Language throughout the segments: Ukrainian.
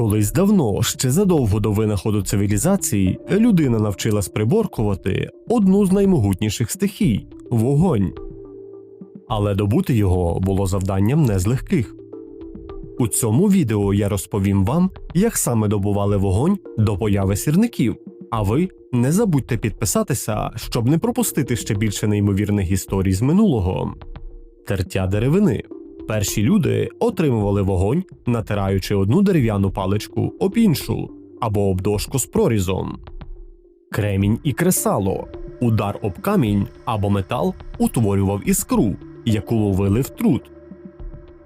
Колись давно, ще задовго до винаходу цивілізації, людина навчилась приборкувати одну з наймогутніших стихій вогонь. Але добути його було завданням не з легких. У цьому відео я розповім вам, як саме добували вогонь до появи сірників. А ви не забудьте підписатися, щоб не пропустити ще більше неймовірних історій з минулого. Тертя деревини. Перші люди отримували вогонь, натираючи одну дерев'яну паличку об іншу або об дошку з прорізом. Кремінь і кресало. Удар об камінь або метал утворював іскру, яку ловили в труд.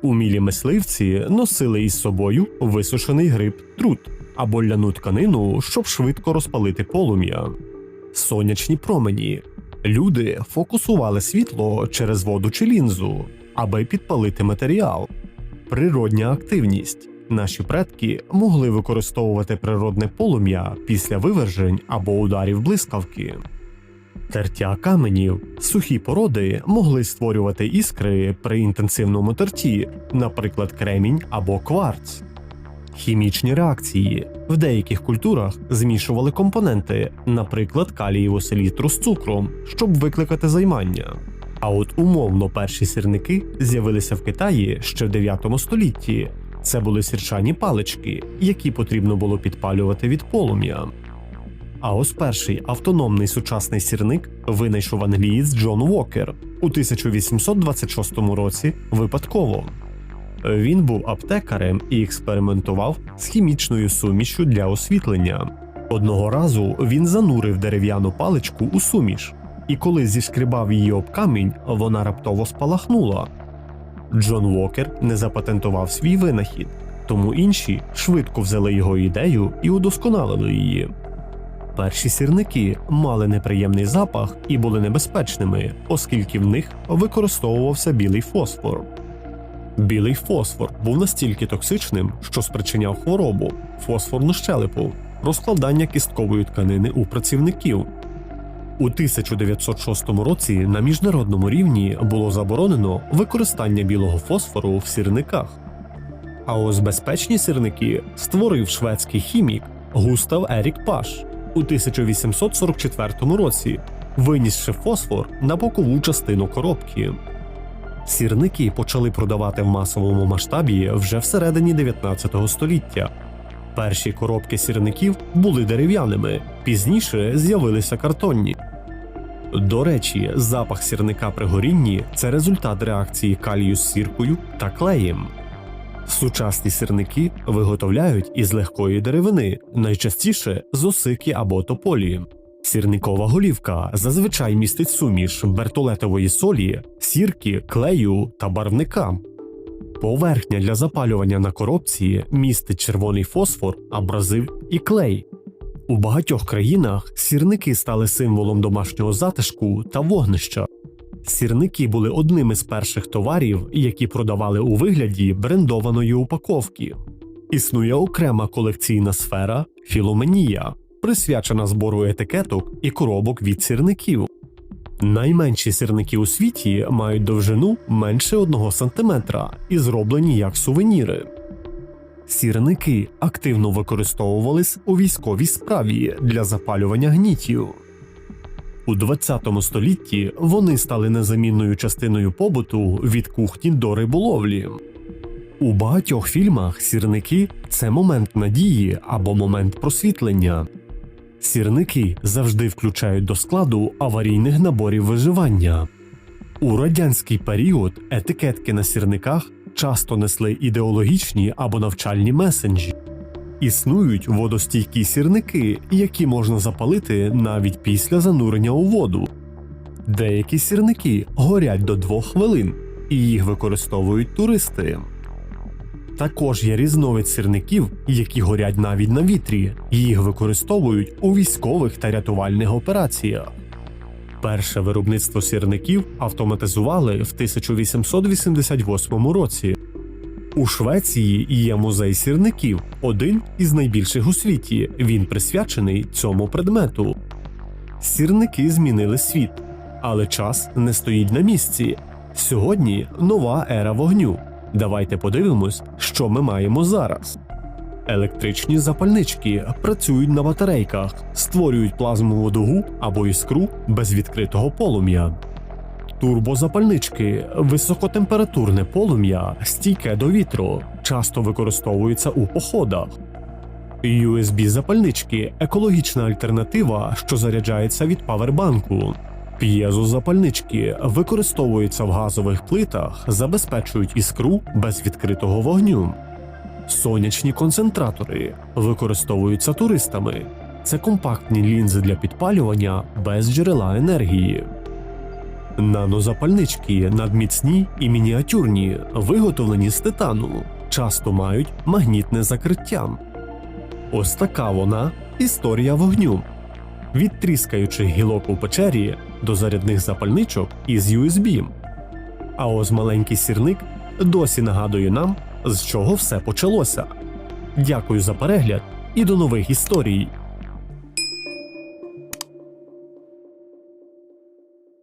Умілі мисливці носили із собою висушений гриб трут або ляну тканину, щоб швидко розпалити полум'я. Сонячні промені. Люди фокусували світло через воду чи лінзу, аби підпалити матеріал. Природня активність. Наші предки могли використовувати природне полум'я після вивержень або ударів блискавки. Тертя каменів, сухі породи могли створювати іскри при інтенсивному терті, наприклад, кремінь або кварц. Хімічні реакції в деяких культурах змішували компоненти, наприклад, калієву селітру з цукром, щоб викликати займання. А от умовно перші сірники з'явилися в Китаї ще в 9 столітті. Це були сірчані палички, які потрібно було підпалювати від полум'я. А ось перший автономний сучасний сірник винайшов англієць Джон Уокер у 1826 році випадково. Він був аптекарем і експериментував з хімічною сумішю для освітлення. Одного разу він занурив дерев'яну паличку у суміш, і коли зішкрібав її об камінь, вона раптово спалахнула. Джон Уокер не запатентував свій винахід, тому інші швидко взяли його ідею і удосконалили її. Перші сірники мали неприємний запах і були небезпечними, оскільки в них використовувався білий фосфор. Білий фосфор був настільки токсичним, що спричиняв хворобу, фосфорну щелепу, розкладання кісткової тканини у працівників. У 1906 році на міжнародному рівні було заборонено використання білого фосфору в сірниках. А ось безпечні сірники створив шведський хімік Густав Ерік Паш у 1844 році, винісши фосфор на бокову частину коробки. Сірники почали продавати в масовому масштабі вже всередині 19 століття. Перші коробки сірників були дерев'яними, пізніше з'явилися картонні. До речі, запах сірника при горінні це результат реакції калію з сіркою та клеєм. Сучасні сірники виготовляють із легкої деревини, найчастіше з осики або тополі. Сірникова голівка зазвичай містить суміш бертолетової солі, сірки, клею та барвника. Поверхня для запалювання на коробці містить червоний фосфор, абразив і клей. У багатьох країнах сірники стали символом домашнього затишку та вогнища. Сірники були одним із перших товарів, які продавали у вигляді брендованої упаковки. Існує окрема колекційна сфера філоменія, присвячена збору етикеток і коробок від сірників. Найменші сірники у світі мають довжину менше 1 см і зроблені як сувеніри. Сірники активно використовувались у військовій справі для запалювання гнітів. У 20 столітті вони стали незамінною частиною побуту від кухні до риболовлі. У багатьох фільмах сірники це момент надії або момент просвітлення. Сірники завжди включають до складу аварійних наборів виживання. У радянський період етикетки на сірниках часто несли ідеологічні або навчальні месенджі. Існують водостійкі сірники, які можна запалити навіть після занурення у воду. Деякі сірники горять до двох хвилин, і їх використовують туристи. Також є різновид сірників, які горять навіть на вітрі, їх використовують у військових та рятувальних операціях. Перше виробництво сірників автоматизували в 1888 році. У Швеції є музей сірників, один із найбільших у світі. Він присвячений цьому предмету. Сірники змінили світ, але час не стоїть на місці. Сьогодні нова ера вогню. Давайте подивимось, що ми маємо зараз. Електричні запальнички працюють на батарейках, створюють плазмову дугу або іскру без відкритого полум'я. Турбозапальнички високотемпературне полум'я, стійке до вітру, часто використовуються у походах. USB-запальнички екологічна альтернатива, що заряджається від павербанку. П'єзозапальнички використовуються в газових плитах, забезпечують іскру без відкритого вогню. Сонячні концентратори використовуються туристами. Це компактні лінзи для підпалювання без джерела енергії. Нанозапальнички надміцні і мініатюрні, виготовлені з титану, часто мають магнітне закриття. Ось така вона історія вогню. Від тріскаючих гілок у печері до зарядних запальничок із USB. А ось маленький сірник досі нагадує нам, з чого все почалося. Дякую за перегляд і до нових історій.